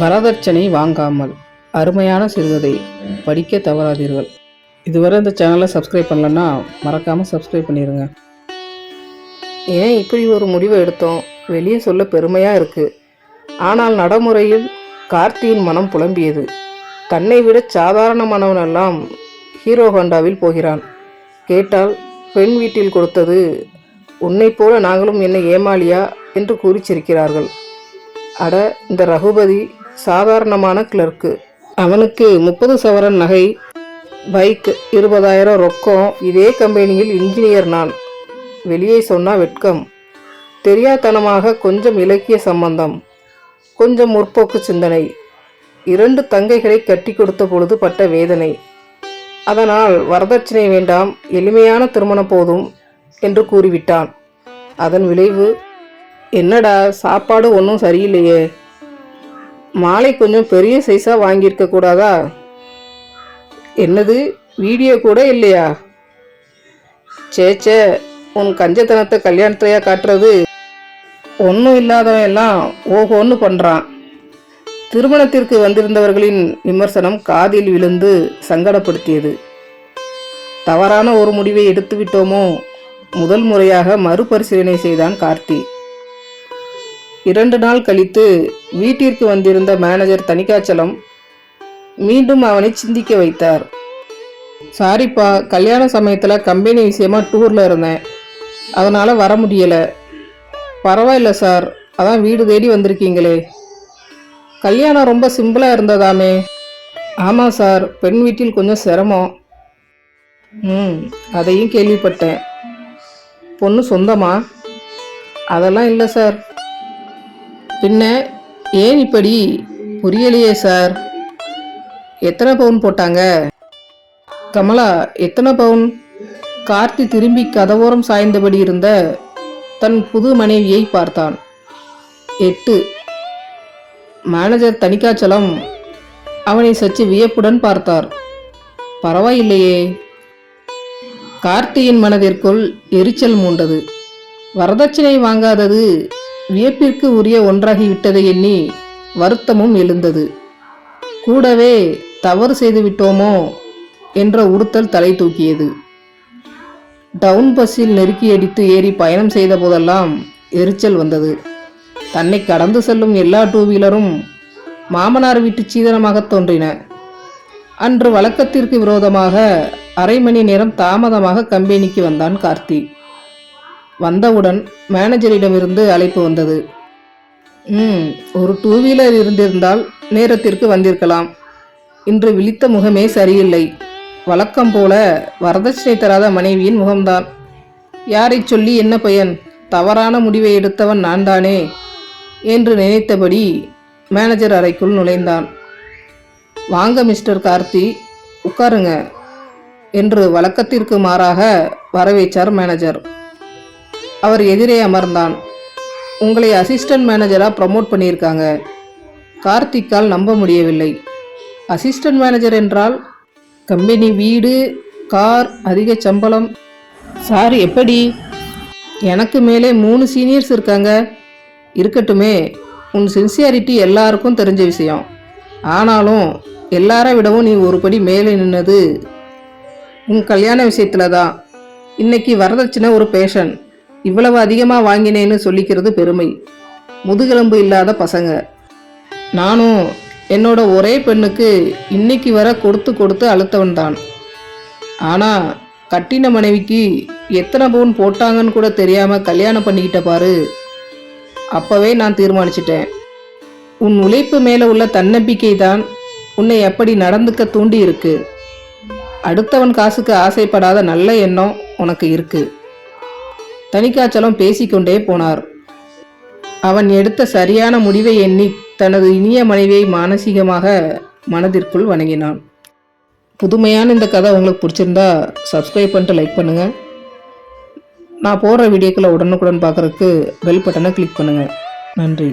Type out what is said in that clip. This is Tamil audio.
வரதட்சணை வாங்காமல் அருமையான சிறுகதை படிக்க தவறாதீர்கள். இதுவரை இந்த சேனலை சப்ஸ்கிரைப் பண்ணலன்னா மறக்காமல் சப்ஸ்கிரைப் பண்ணிடுங்க ஏன் இப்படி ஒரு முடிவை எடுத்தோம்? வெளியே சொல்ல பெருமையாக இருக்குது ஆனால் நடைமுறையில் கார்த்தியின் மனம் புலம்பியது. தன்னை விட சாதாரணமானவனெல்லாம் ஹீரோ ஹோண்டாவில் போகிறான். கேட்டால் பெண் வீட்டில் கொடுத்தது உன்னைப் போல நாங்களும் என்ன ஏமாளியா? என்று கூறிச்சிருக்கிறார்கள். அட இந்த ரகுபதி சாதாரணமான கிளர்க்கு அவனுக்கு முப்பது சவரன் நகை பைக் இருபதாயிரம் ரொக்கம். இதே கம்பெனியில் இன்ஜினியர் நான். வெளியே சொன்னால் வெட்கம். தெரியாத்தனமாக கொஞ்சம் இலக்கிய சம்பந்தம். கொஞ்சம் முற்போக்கு சிந்தனை. இரண்டு தங்கைகளை கட்டி கொடுத்த பொழுது பட்ட வேதனை. அதனால் வரதட்சணை வேண்டாம் எளிமையான திருமணம் போதும் என்று கூறிவிட்டான். அதன் விளைவு என்னடா சாப்பாடு ஒன்றும் சரியில்லையே. மாலை கொஞ்சம் பெரிய சைஸாக வாங்கியிருக்க கூடாதா? என்னது வீடியோ கூட இல்லையா? சேச்சே உன் கஞ்சத்தனத்தை கல்யாணத்தையா காட்டுறது? ஒன்றும் இல்லாதவன் எல்லாம் ஓஹோன்னு பண்ணுறான் திருமணத்திற்கு வந்திருந்தவர்களின் விமர்சனம் காதில் விழுந்து சங்கடப்படுத்தியது. தவறான ஒரு முடிவை எடுத்து விட்டோமோ? முதல் முறையாக மறுபரிசீலனை செய்தான் கார்த்தி. இரண்டு நாள் கழித்து வீட்டிற்கு வந்திருந்த மேனேஜர் தணிகாச்சலம் மீண்டும் அவனை சிந்திக்க வைத்தார். சாரிப்பா கல்யாண சமயத்தில் கம்பெனி விஷயமா டூரில் இருந்தேன். அதனால் வர முடியலை. பரவாயில்ல சார் அதான் வீடு தேடி வந்திருக்கீங்களே. கல்யாணம் ரொம்ப சிம்பிளாக இருந்ததாமே. ஆமாம் சார் பெண் வீட்டில் கொஞ்சம் சிரமம். ம் அதையும் கேள்விப்பட்டேன். பொண்ணு சொந்தமா? அதெல்லாம் இல்லை சார் பின்ன? ஏன் இப்படி? புரியலையே சார். எத்தனை பவுன் போட்டாங்க? கமலா எத்தனை பவுன்? கார்த்தி திரும்பி கதவோரம் சாய்ந்தபடி இருந்த தன் புது மனைவியை பார்த்தான். எட்டு. மேனேஜர் தணிக்காச்சலம். அவனை சற்று வியப்புடன் பார்த்தார். பரவாயில்லையே. கார்த்தியின் மனதிற்குள் எரிச்சல் மூண்டது. வரதட்சணை வாங்காதது வியப்பிற்கு உரிய ஒன்றாகிவிட்டதை எண்ணி வருத்தமும் எழுந்தது. கூடவே தவறு செய்துவிட்டோமோ என்ற உறுத்தல் தலை தூக்கியது. டவுன் பஸ்ஸில் நெருக்கி அடித்து ஏறி பயணம் செய்த போதெல்லாம் எரிச்சல் வந்தது. தன்னை கடந்து செல்லும் எல்லா டூ வீலரும் மாமனார் வீட்டு சீதனமாக தோன்றின. அன்று வழக்கத்திற்கு விரோதமாக அரை மணி நேரம் தாமதமாக கம்பெனிக்கு வந்தான் கார்த்தி. வந்தவுடன் மேனேஜரிடமிருந்து அழைப்பு வந்தது. ம் ஒரு டூ வீலர் இருந்திருந்தால் நேரத்திற்கு வந்திருக்கலாம். இன்று விழித்த முகமே சரியில்லை. வழக்கம் போல வரதட்சணை தராத மனைவியின் முகம்தான். யாரை சொல்லி என்ன பயன்? தவறான முடிவை எடுத்தவன் நான் தானே என்று நினைத்தபடி மேனேஜர் அறைக்குள் நுழைந்தான். வாங்க மிஸ்டர் கார்த்தி உட்காருங்க என்று வழக்கத்திற்கு மாறாக வரவேற்றார் மேனேஜர் அவர் எதிரே அமர்ந்தான். உங்களை அசிஸ்டன்ட் மேனேஜராக ப்ரமோட் பண்ணியிருக்காங்க. கார்த்திக்கால் நம்ப முடியவில்லை. அசிஸ்டன்ட் மேனேஜர் என்றால் கம்பெனி வீடு கார் அதிக சம்பளம். சார் எப்படி? எனக்கு மேலே மூணு சீனியர்ஸ் இருக்காங்க. இருக்கட்டுமே உன் சின்சியாரிட்டி எல்லாருக்கும் தெரிஞ்ச விஷயம். ஆனாலும் எல்லாரை விடவும் நீ ஒரு படி மேலே நின்னது. உன் கல்யாண விஷயத்தில் தான். இன்னைக்கு வரதட்சணை ஒரு பேஷன் இவ்வளவு அதிகமாக வாங்கினேன்னு சொல்லிக்கிறது பெருமை. முதுகெலும்பு இல்லாத பசங்க. நானும் என்னோட ஒரே பெண்ணுக்கு இன்னைக்கு வர கொடுத்து கொடுத்து அழுத்தவன் தான். ஆனால் கட்டின மனைவிக்கு எத்தனை பவுன் போட்டாங்கன்னு கூட தெரியாமல் கல்யாணம் பண்ணிக்கிட்ட பாரு. அப்போவே நான் தீர்மானிச்சிட்டேன். உன் உழைப்பு மேலே உள்ள தன்னம்பிக்கை தான் உன்னை எப்படி நடந்துக்க தூண்டி இருக்கு. அடுத்தவன் காசுக்கு ஆசைப்படாத நல்ல எண்ணம் உனக்கு இருக்குது தனிக்காச்சலம் பேசிக்கொண்டே போனார். அவன் எடுத்த சரியான முடிவை எண்ணி தனது இனிய மனைவியை மானசீகமாக மனதிற்குள் வணங்கினான். புதுமையான இந்த கதை உங்களுக்கு பிடிச்சிருந்தா சப்ஸ்கிரைப் பண்ணிட்டு லைக் பண்ணுங்கள் நான் போடுற வீடியோக்களை உடனுக்குடன் பார்க்குறதுக்கு பெல் பட்டனை கிளிக் பண்ணுங்கள் நன்றி.